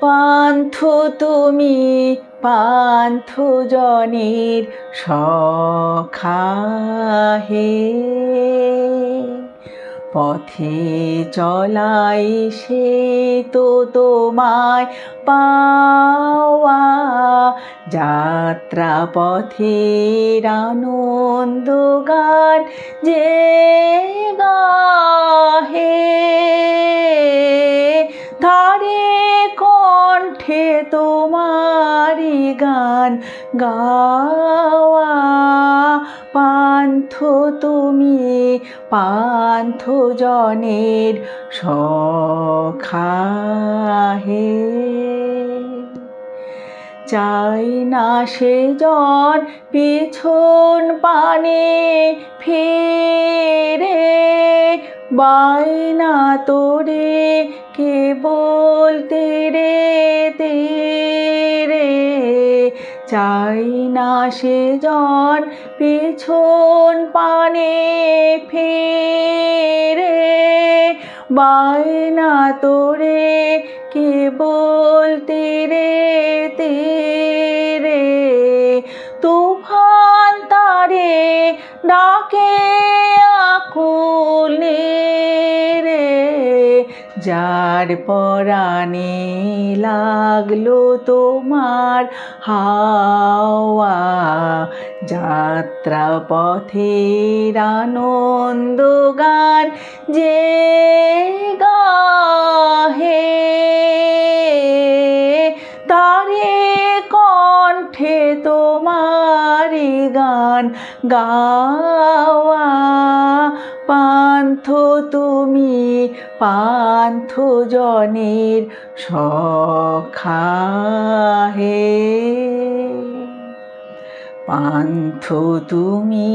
পান্থ তুমি, পান্থ জনের সখা হে। পথে চলাই সে তো তোমায় পাওয়া যাত্রা পথের আনন্দ গান যে গাহে গাওয়া পান্থ তুমি, পান্থ জনের সখা হে। চাই না সে জন পিছন পানে ফেরে, বায়না তোরে কে বলতে রে তেরে। চাই না সে জন পেছন পানে ফেরে। বায়না তোরে কে বলতে রে তেরে যার পরাণে লাগল তোমার হাওয়া যাত্রা পথের আনন্দ গান যে গাহে, তারে কণ্ঠে তোমারি গান গাওয়া। পান্থ তুমি পান্থ জনের সখাহে পান্থ তুমি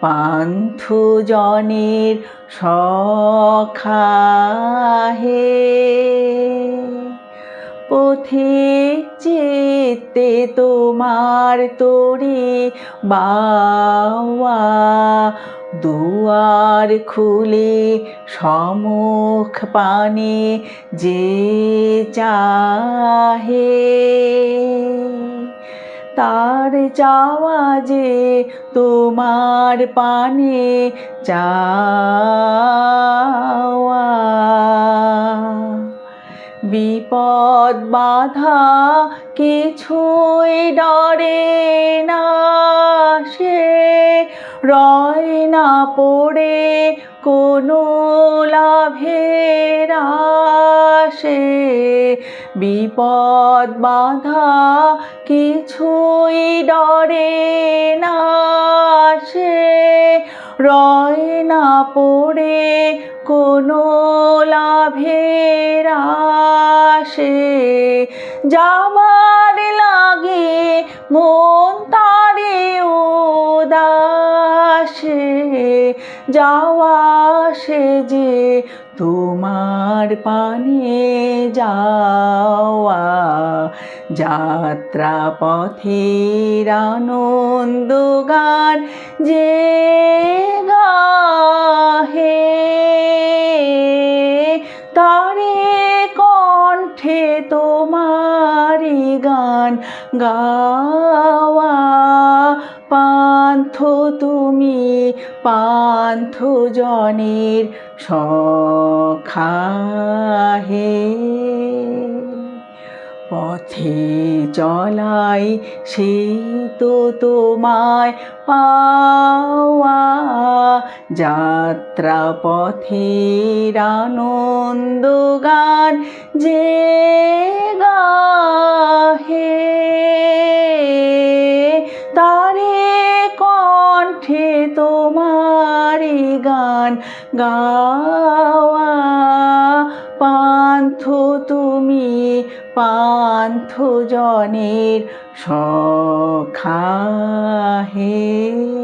পান্থ জনের সখা হে পথিক চিত্তে তোমার তরি বাওয়া, দুয়ার খুলে সমুখ পানে যে চাহে। তার চাওয়া যে তোমার পানে চাওয়া বিপদ বাধা কিছুই ডরে না। সে রয় না পড়ে কোনো লাভের আসে বিপদ বাধা কিছুই ডরে না। পড়ে কোনো লাভের আসে। যাবার লাগে মন তারে উদাসে। যাওয়া সে যে তোমার পানে যাওয়া। যাত্রা পথের আনন্দ গান যে গাহে, তারে কণ্ঠে তোমারি গান গাওয়া পান্থ তুমি পান্থ জনের সখা হে। পথে চলাই, সেই তো তোমায় পাওয়া যাত্রা পথের আনন্দ গান যে গাহে। তারে কণ্ঠে তোমারি গান গাওয়া, পান্থ তুমি পান্থ জনের সখা হে।